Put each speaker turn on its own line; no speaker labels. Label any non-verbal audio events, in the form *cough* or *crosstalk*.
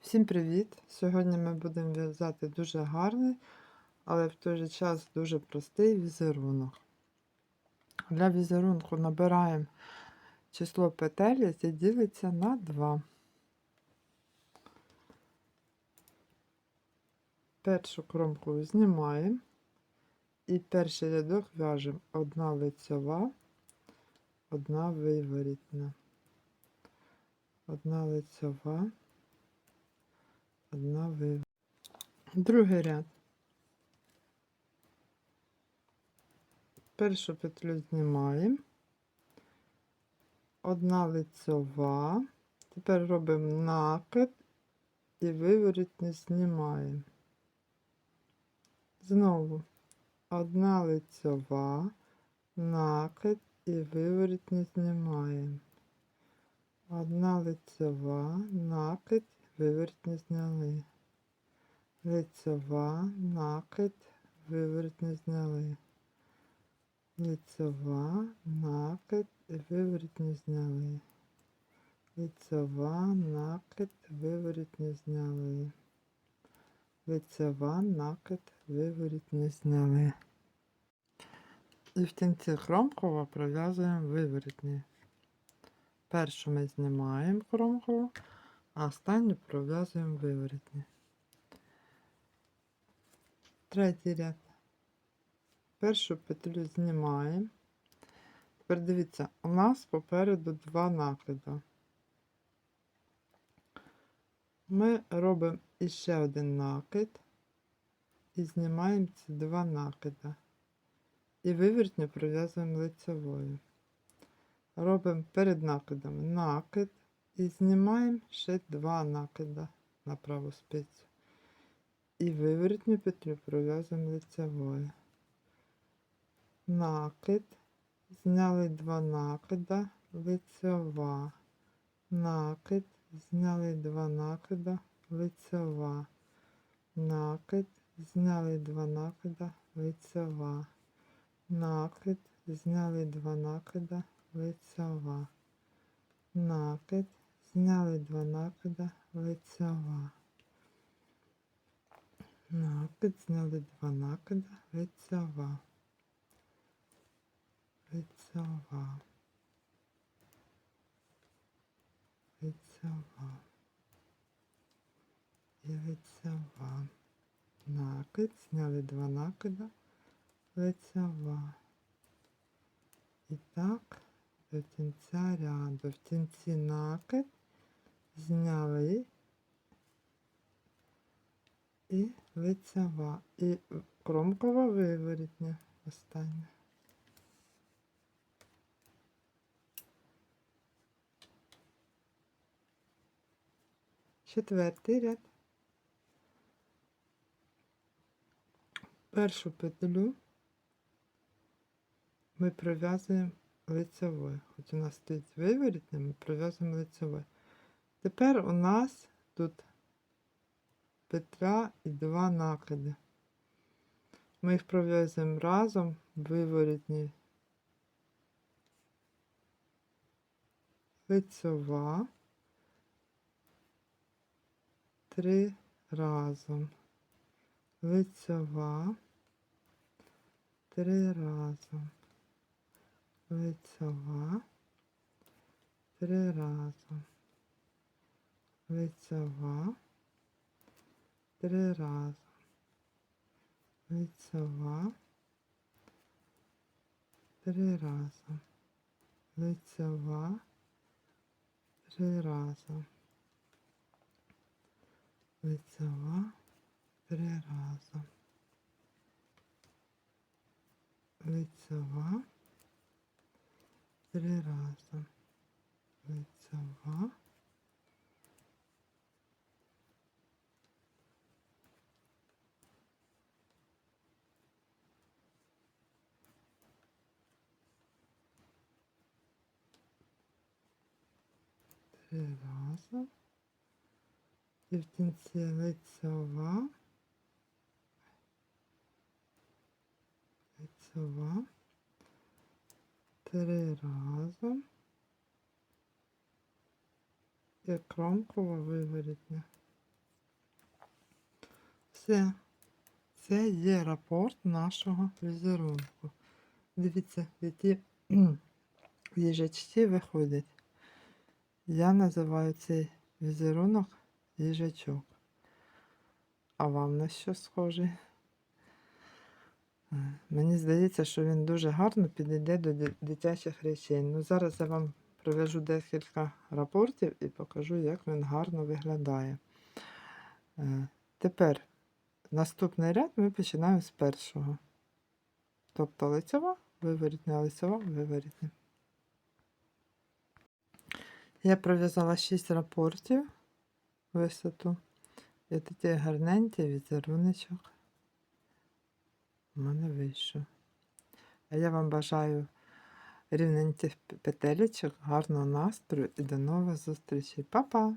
Всім привіт! Сьогодні ми будемо в'язати дуже гарний, але в той же час дуже простий візерунок. Для візерунку набираємо число петель, яке ділиться на 2. Першу кромку знімаємо і перший рядок в'яжемо одна лицьова, одна виворітна, одна лицьова одна вив. Другий ряд. Першу петлю знімаємо, одна лицьова, тепер робимо накид і виворіт не знімаємо. Знову одна лицьова, накид і виворіт знімаємо. Одна лицьова, накид виворот не зняли. Лицьова, накид, виворот не зняли. Лицьова, накид, виворот не зняли. Лицьова, накид, виворот не зняли. Лицьова, накид, виворот не зняли. І в кінці кромково пров'язуємо виворотні. Першу ми знімаємо кромкову, а останню пров'язуємо виворотні. Третій ряд. Першу петлю знімаємо. Тепер дивіться, у нас попереду два накида. Ми робимо іще один накид і знімаємо ці два накида. І вивертню пров'язуємо лицевою. Робимо перед накидом накид, і знімаємо ще два накида на праву спицю. І виворотню петлю пров'язуємо лицевою. Накид, зняли два накида, лицева, накид, зняли два накида, лицева, накид, зняли два накида, лицева, накид, зняли два накида, лицева, накид, Зняли два накида, лицьова. Накид, зняли два накида, лицьова. Лицьова. Лицьова. І лицьова. Накид, зняли два накида, лицьова. І так до кінця ряду. В кінці накид зняли і лицева, і кромкова виворітня остання. Четвертий ряд. Першу петлю ми пров'язуємо лицевою. Хоч у нас стоїть виворітня, ми пров'язуємо лицевою. Тепер у нас тут петля і два накиди. Ми їх пров'язуємо разом виворітні лицьова три разом. Лицьова три разом. Лицьова три разом лицьова, три рази, лицьова, три рази, лицьова, три рази, лицьова, три рази, лицьова, три рази, лицьова, три рази. І в кінці лицьова, лицьова, три рази. І кромкова виворітня. Все. Це є рапорт нашого візерунку. Дивіться, які *clears throat* їжачки виходять. Я називаю цей візерунок їжачок. А вам на що схожий? Е, Мені здається, що він дуже гарно підійде до дитячих речей. Ну, зараз я вам привяжу декілька рапортів і покажу, як він гарно виглядає. Е, Тепер наступний ряд ми починаємо з першого. Тобто лицева, виворітня, лицева, виворітня. Я пров'язала 6 рапортів висоту. І такий гарненький візеруночок у мене вийшов. А я вам бажаю рівненьких петелечок, гарного настрою і до нових зустрічей. Па-па!